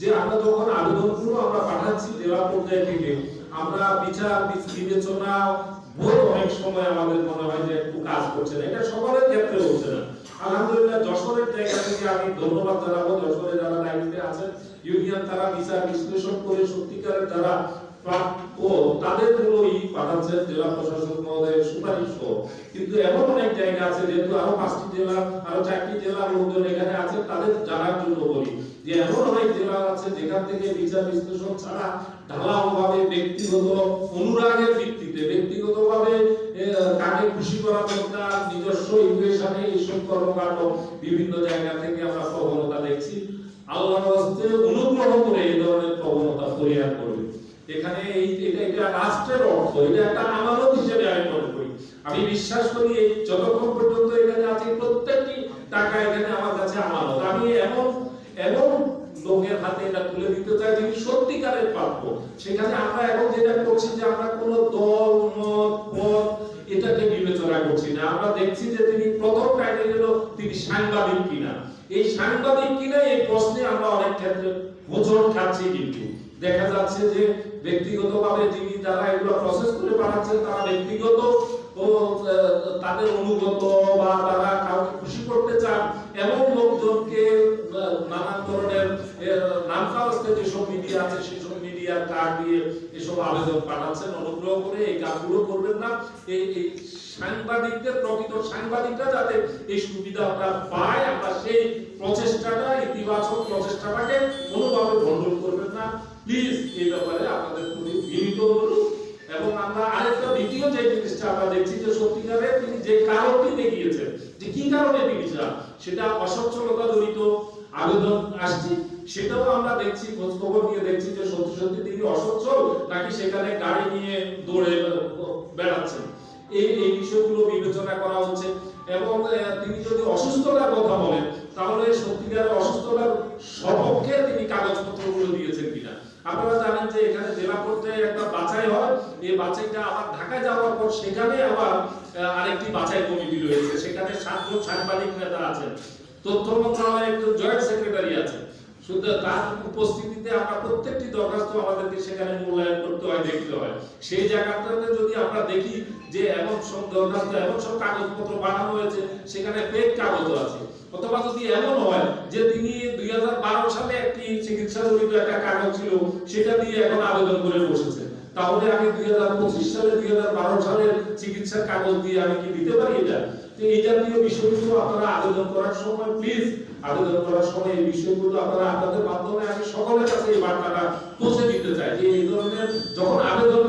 যে আমরা যখন আবেদনগুলো আমরা পাঠাচ্ছি জেলা পর্যায়ে থেকে, আমরা বিচার বিবেচনা বোধ অনেক সময় আমাদের মনে হয় যে একটু কাজ করছে না। এটা সকলের ক্ষেত্রে হচ্ছে না। আলহামদুলিল্লাহ, যশোরের জায়গা থেকে আমি ধন্যবাদ জানাব। যশোরে যারা দায়িত্বে আছেন, ইউনিয়ন তারা বিচার বিশ্লেষণ করে সত্যিকারের যারা প্রাপ্য তাদের মূলই পাঠাচ্ছেন জেলা প্রশাসক মহোদয়ের সুপারিশ। কিন্তু এমন অনেক জায়গা আছে, যেহেতু আরও পাঁচটি জেলা, আরও চারটি জেলার লোকজন এখানে আছে, তাদের জানার জন্য বলি যে এমন অনেক জেলা আছে যেখান থেকে বিচার বিশ্লেষণ ছাড়া ঢালাওভাবে ব্যক্তিগত অনুরাগের ভিত্তিতে, ব্যক্তিগতভাবে কাকে খুশি করা দরকার নিজস্ব ইকুয়েশনে এইসব কর্মকাণ্ড বিভিন্ন জায়গা থেকে আমরা প্রবণতা দেখছি আল্লাহর হস্তে অনুগ্রহ করে এই ধরনের প্রবণতা পরিহার করবে এখানে এই এটা এটা রাষ্ট্রের অর্থ, এটা একটা আমানত হিসেবে আমি মনে করি। আমি বিশ্বাস করি এই যতক্ষণ পর্যন্ত এখানে আছে প্রত্যেকটি টাকা এখানে আমার কাছে আমানত। আমি এমন এমন লোকের হাতে এটা তুলে দিতে চাই যিনি সত্যিকারের প্রাপ্য। সেখানে আমরা এখন যেটা করছি যে আমরা কোন দল, মত, পদ এটাকে বিবেচনা করছি না। আমরা দেখছি যে তিনি প্রথম ক্রাইটেরিয়া তিনি সাংবাদিক কিনা। এই সাংবাদিক কিনা এই প্রশ্নে আমরা অনেক ক্ষেত্রে হোঁচট খাচ্ছি কিন্তু। দেখা যাচ্ছে যে ব্যক্তিগতভাবে যিনি যারা এগুলো প্রসেস করে পাঠাচ্ছেন, তারা ব্যক্তিগত তাদের অনুগত বা তারা কাউকে খুশি করতে চান, এমন লোকজনকে নানান ধরনের নাম যেসব মিডিয়া আছে, সেসব মিডিয়ার কার্ড দিয়ে এসব আবেদন পাঠাচ্ছেন, অনুগ্রহ করে এই কাজগুলো করবেন না। এই এই সাংবাদিকদের, প্রকৃত সাংবাদিকরা যাতে এই সুবিধা আমরা পাই আমরা সেই প্রচেষ্টাটা, ইতিবাচক প্রচেষ্টাটাকে ব্যাপারে আপনাদের প্রতি বিনীত অনুরোধ এবং আমরা আরেকটা দ্বিতীয় যে জিনিসটা আমরা দেখছি যে সত্যিকারে তিনি যে কারণটি দেখিয়েছেন, যে কি কারণে তিনি সেটা অসচ্ছলতা জড়িত আবেদন আসছে। সেটাও আমরা দেখছি খোঁজ খবর নিয়ে দেখছি যে সত্যি সত্যি তিনি অসচ্ছল নাকি সেখানে গাড়ি নিয়ে দৌড়ে বেড়াচ্ছেন। এই এই বিষয়গুলো বিবেচনা করা হচ্ছে। এবং তিনি যদি অসুস্থতার কথা বলেন তাহলে সত্যিকারের অসুস্থতার সপক্ষে তিনি কাগজপত্রগুলো দিয়েছেন কিনা আপনারা জানেন যে জেলা একটা বাছাই হয়। এই বাছাইটা আবার ঢাকায় যাওয়ার পর সেখানে আবার আরেকটি বাছাই কমিটি রয়েছে। সেখানে সাতজন সাংবাদিক নেতা আছেন। তথ্য মন্ত্রণালয়ের একজন জয়েন্ট সেক্রেটারি আছে সেখানে এমন সব দরখাস্ত, এমন সব বানানো হয়েছে, সেখানে আছে। অথবা যদি এমন হয় যে তিনি দুই হাজার বারো সালে একটি চিকিৎসা একটা কাগজ ছিল, সেটা দিয়ে এখন আবেদন করে বসেছে তাহলে আমি দুই হাজার পঁচিশ সালে, দুই হাজার বারো সালের চিকিৎসার কাগজ দিয়ে আমি কি দিতে পারি এটা? তো এই জাতীয় বিষয়গুলো আপনারা আবেদন করার সময় প্লিজ আবেদন করার সময় এই বিষয়গুলো আপনারা আপনাদের মাধ্যমে আমি সকলের কাছে এই বার্তাটা পৌঁছে দিতে চাই যে এই ধরনের যখন আবেদন